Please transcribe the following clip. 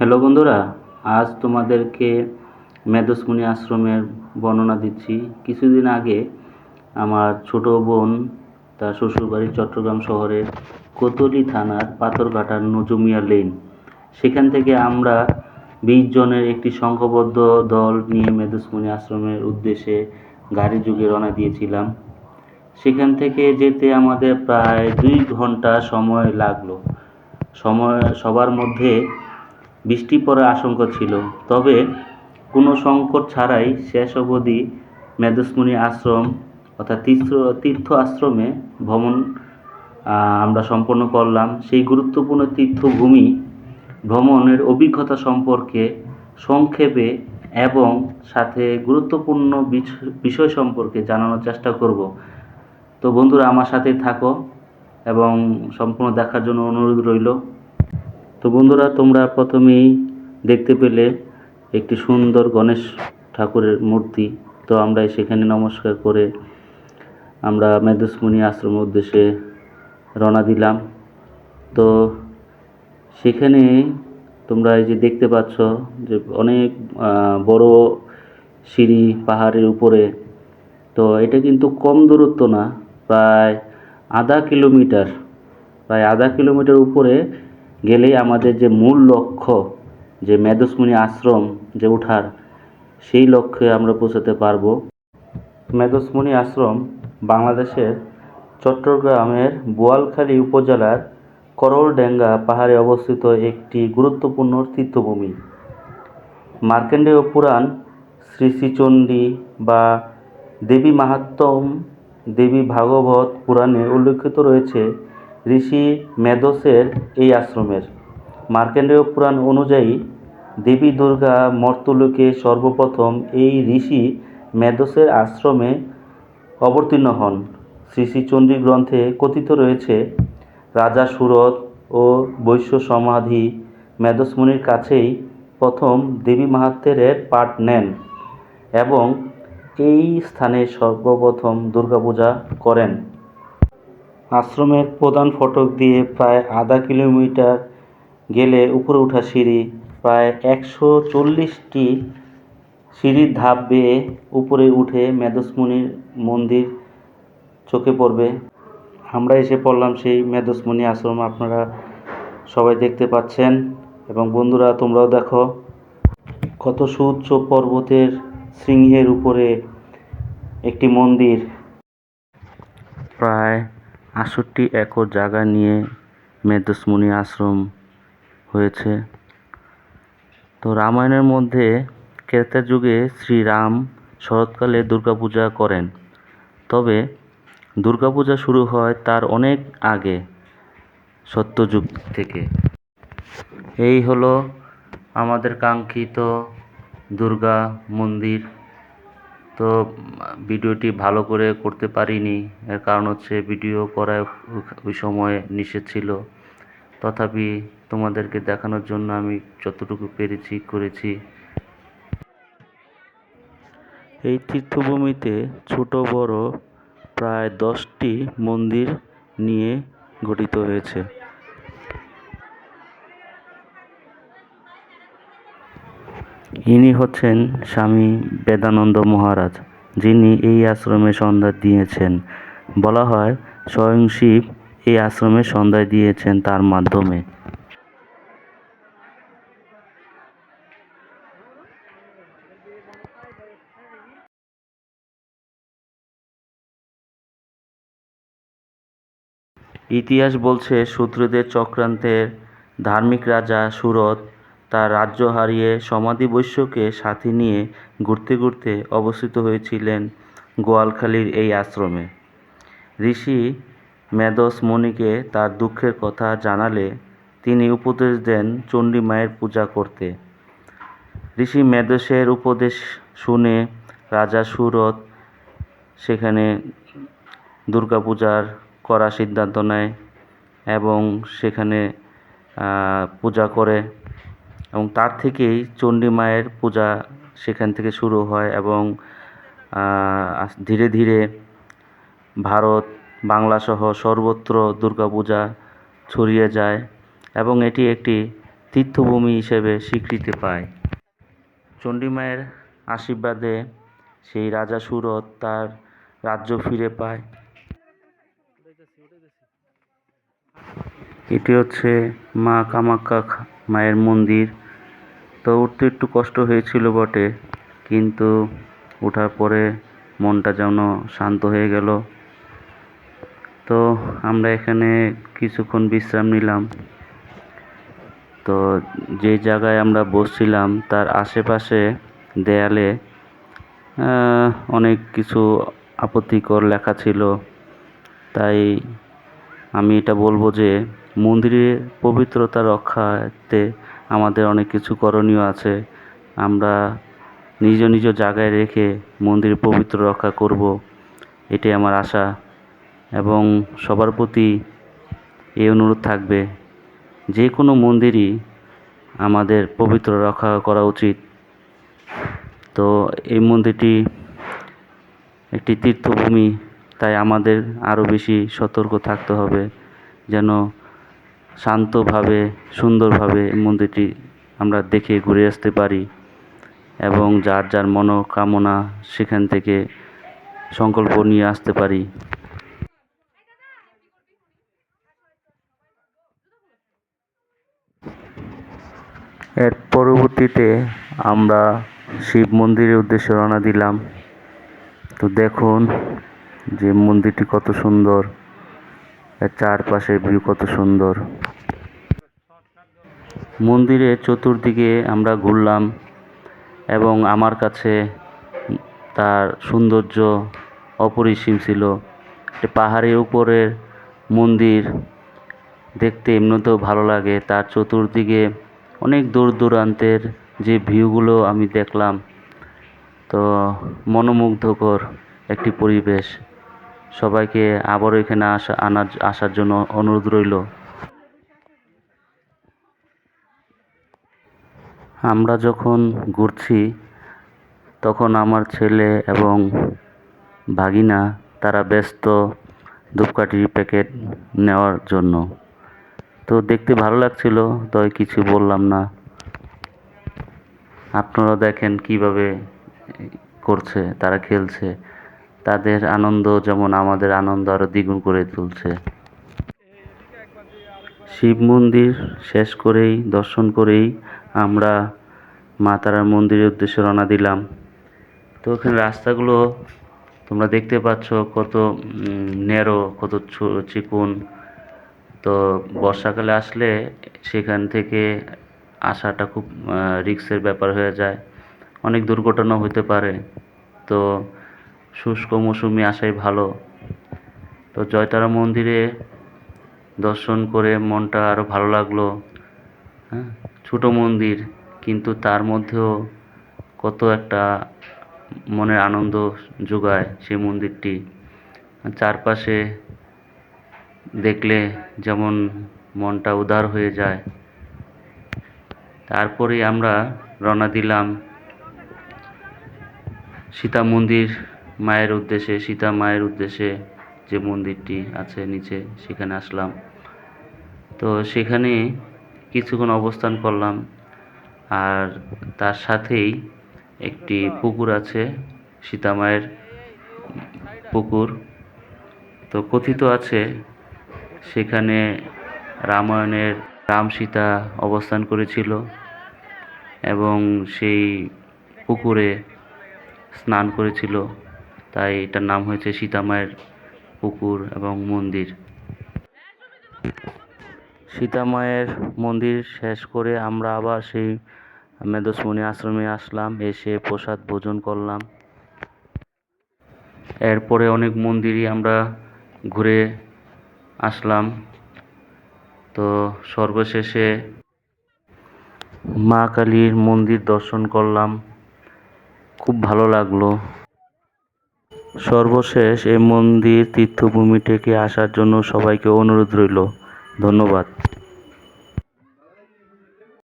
Hello বন্ধুরা, আজ তোমাদেরকে মেদসমুনি আশ্রমের বর্ণনা দিচ্ছি। কিছুদিন আগে আমার ছোট বোন তার শ্বশুরবাড়ি চট্টগ্রাম শহরের কোতলি থানার পাথরঘাটার নজুমিয়া লেন। সেখান থেকে আমরা বিশ জনের একটি সংঘবদ্ধ দল নিয়ে মেদসমুনি আশ্রমের উদ্দেশ্যে গাড়ি যুগে রওনা দিয়েছিলাম। সেখান থেকে যেতে আমাদের প্রায় দুই ঘণ্টা সময় লাগল। সময়, সবার মধ্যে বৃষ্টি পড়ার আশঙ্কা ছিল। তবে কোনো সংকট ছাড়াই শেষ অবধি মেদসমুনি আশ্রম অর্থাৎ তীর্থ তীর্থ আশ্রমে ভ্রমণ আমরা সম্পন্ন করলাম। সেই গুরুত্বপূর্ণ তীর্থভূমি ভ্রমণের অভিজ্ঞতা সম্পর্কে সংক্ষেপে এবং সাথে গুরুত্বপূর্ণ বিষ- বিষয় সম্পর্কে জানানোর চেষ্টা করব। তো বন্ধুরা, আমার সাথে থাকো এবং সম্পূর্ণ দেখার জন্য অনুরোধ রইল। তো বন্ধুরা, তোমরা প্রথমেই দেখতে পেলে একটি সুন্দর গণেশ ঠাকুরের মূর্তি। তো আমরা সেখানে নমস্কার করে আমরা মেদুসমুনি আশ্রমের উদ্দেশ্যে রওনা দিলাম। তো সেখানে তোমরা এই যে দেখতে পাচ্ছ যে অনেক বড় সিঁড়ি পাহাড়ের উপরে। তো এটা কিন্তু কম দূরত্ব না, প্রায় আধা কিলোমিটার, প্রায় আধা কিলোমিটার উপরে গেলেই আমাদের যে মূল লক্ষ্য, যে মেদসমুনি আশ্রম যে ওঠার সেই লক্ষ্যে আমরা পৌঁছাতে পারব। মেদসমুনি আশ্রম বাংলাদেশের চট্টগ্রামের বোয়ালখালী উপজেলার করলডেঙ্গা পাহাড়ে অবস্থিত একটি গুরুত্বপূর্ণ তীর্থভূমি। মার্কেন্ডেয় পুরাণ শ্রী শ্রীচণ্ডী বা দেবী মাহাত্ম্যম দেবী ভাগবত পুরাণে উল্লেখিত রয়েছে ঋষি মেধসের এই আশ্রমের। মার্কেন্ডেয় পুরাণ অনুযায়ী দেবী দুর্গা মর্তলোকে সর্বপ্রথম এই ঋষি মেধসের আশ্রমে অবতীর্ণ হন। শ্রী শ্রী চণ্ডী গ্রন্থে কথিত রয়েছে, রাজা সুরত ও বৈশ্য সমাধি মেধসমুনির কাছেই প্রথম দেবী মাহাত্মের পাঠ নেন এবং এই স্থানে সর্বপ্রথম দুর্গাপূজা করেন। আশ্রমের প্রধান ফটক দিয়ে প্রায় আধা কিলোমিটার গেলে উপরে ওঠা সিঁড়ি, প্রায় একশো চল্লিশটি সিঁড়ির ধাপ বেয়ে উপরে উঠে মেদসমুনির মন্দির চোখে পড়বে। আমরা এসে পড়লাম সেই মেদসমুনি আশ্রম, আপনারা সবাই দেখতে পাচ্ছেন এবং বন্ধুরা তোমরাও দেখো। কত সুউচ্চ পর্বতের সিংহের উপরে একটি মন্দির। প্রায় আটষট্টি একর জায়গা নিয়ে মেদসমুনি আশ্রম হয়েছে। তো রামায়ণের মধ্যে ক্রেতা যুগে শ্রীরাম শরৎকালে দুর্গাপূজা করেন। তবে দুর্গাপূজা শুরু হয় তার অনেক আগে, সত্যযুগ থেকে। এই হলো আমাদের কাঙ্ক্ষিত দুর্গা মন্দির। তো ভিডিওটি ভালো করে করতে পারিনি। এর কারণ হচ্ছে ভিডিও করায় ওই- সময় নিষেধ ছিল। তথাপি তোমাদেরকে দেখানোর জন্য আমি যতটুকু পেরেছি, করেছি। এই তীর্থভূমিতে ছোট, বড় প্রায় দশটি মন্দির নিয়ে গঠিত হয়েছে। ইনি হচ্ছেন স্বামী বেদানন্দ মহারাজ, যিনি এই আশ্রমে সন্ধ্যা দিয়েছেন। বলা হয়, স্বয়ং শিব এই আশ্রমে সন্ধ্যা দিয়েছেন তার মাধ্যমে। ইতিহাস বলছে, শত্রুদের চক্রান্তের ধার্মিক রাজা সুরত তার রাজ্য হারিয়ে সমাধি বৈশ্যকে সাথে নিয়ে ঘুরতে ঘুরতে অবস্থিত হয়েছিলেন গোয়ালখালীর এই আশ্রমে। ঋষি মেধস মণিকে তার দুঃখের কথা জানালে তিনি উপদেশ দেন চণ্ডী মায়ের পূজা করতে। ঋষি মেধসের উপদেশ শুনে রাজা সুরত সেখানে দুর্গাপূজার করার সিদ্ধান্ত নেয় এবং সেখানে পূজা করে। এবং তার থেকেই চণ্ডী মায়ের পূজা সেখান থেকে শুরু হয় এবং ধীরে ধীরে ভারত বাংলাসহ সর্বত্র দুর্গাপূজা ছড়িয়ে যায় এবং এটি একটি তীর্থভূমি হিসেবে স্বীকৃতি পায়। চণ্ডী মায়ের আশীর্বাদে সেই রাজা সুরত তার রাজ্য ফিরে পায়। এটি হচ্ছে মা কামাখ্যা মায়ের মন্দির। তো উঠতে একটু কষ্ট হয়েছিল বটে, কিন্তু ওঠার পরে মনটা যেন শান্ত হয়ে গেল। তো আমরা এখানে কিছুক্ষণ বিশ্রাম নিলাম। তো যে জায়গায় আমরা বসছিলাম, তার আশেপাশে দেয়ালে অনেক কিছু আপত্তিকর লেখা ছিল। তাই আমি এটা বলব যে, মন্দিরের পবিত্রতা রক্ষাতে আমাদের অনেক কিছু করণীয় আছে। আমরা নিজ নিজ জায়গায় রেখে মন্দিরের পবিত্র রক্ষা করব, এটাই আমার আশা। এবং সবার প্রতি এই অনুরোধ থাকবে, যে কোনো মন্দিরই আমাদের পবিত্র রক্ষা করা উচিত। তো এই মন্দিরটি একটি তীর্থভূমি, তাই আমাদের আরও বেশি সতর্ক থাকতে হবে, যেন শান্তভাবে, সুন্দরভাবে মন্দিরটি আমরা দেখে ঘুরে আসতে পারি এবং যার যার মনোকামনা সেখান থেকে সংকল্প নিয়ে আসতে পারি। এর পরবর্তীতে আমরা শিব মন্দিরের উদ্দেশ্যে রওনা দিলাম। তো দেখুন যে মন্দিরটি কত সুন্দর, এর চারপাশের ভিউ কত সুন্দর। মন্দিরের চতুর্দিকে আমরা ঘুরলাম এবং আমার কাছে তার সৌন্দর্য অপরিসীম ছিল। পাহাড়ের উপরের মন্দির দেখতে এমনিতেও ভালো লাগে। তার চতুর্দিকে অনেক দূর দূরান্তের যে ভিউগুলো আমি দেখলাম, তো মনোমুগ্ধকর একটি পরিবেশ। সবাইকে আবারও এখানে আসা, আনার, আসার জন্য অনুরোধ রইল। আমরা যখন ঘুরছি, তখন আমার ছেলে এবং ভাগিনা, তারা ব্যস্ত ধূপকাঠির প্যাকেট নেওয়ার জন্য। তো দেখতে ভালো লাগছিল, তাই কিছু বললাম না। আপনারা দেখেন কীভাবে করছে, তারা খেলছে। তাদের আনন্দ যেমন আমাদের আনন্দ আরও দ্বিগুণ করে তুলছে। শিব মন্দির শেষ করেই, দর্শন করেই আমরা মা তারার মন্দিরের উদ্দেশ্যে রওনা দিলাম। তো ওখানে রাস্তাগুলো তোমরা দেখতে পাচ্ছ কত ন্যারো, কত চিকন। তো বর্ষাকালে আসলে সেখান থেকে আসাটা খুব রিস্কের ব্যাপার হয়ে যায়। অনেক দুর্ঘটনা হতে পারে। তো শুষ্ক মৌসুমি আসাই ভালো। তো জয়তারা মন্দিরে দর্শন করে মনটা আরও ভালো লাগল। হ্যাঁ ছোটো মন্দির, কিন্তু তার মধ্যেও কত একটা মনের আনন্দ যোগায় সেই মন্দিরটি। চারপাশে দেখলে যেমন মনটা উদার হয়ে যায়। তারপরে আমরা রওনা দিলাম সীতা মন্দির মায়ের উদ্দেশ্যে। সীতা মায়ের উদ্দেশ্যে যে মন্দিরটি আছে নিচে, সেখানে আসলাম। তো সেখানে কিছুক্ষণ অবস্থান করলাম। আর তার সাথেই একটি পুকুর আছে সীতা মায়ের পুকুর। তো কথিত আছে, সেখানে রামায়ণের রাম সীতা অবস্থান করেছিল এবং সেই পুকুরে স্নান করেছিল। তাই এটার নাম হয়েছে সীতা মায়ের পুকুর এবং মন্দির। সীতা মায়ের মন্দির শেষ করে আমরা আবার সেই মেদসমণি আশ্রমে আসলাম, এসে প্রসাদ ভোজন করলাম। এরপরে অনেক মন্দিরই আমরা ঘুরে আসলাম। তো সর্বশেষে মা কালীর মন্দির দর্শন করলাম। খুব ভালো লাগল। সর্বশেষ এই মন্দির তীর্থভূমি থেকে আসার জন্য সবাইকে অনুরোধ রইল। ধন্যবাদ।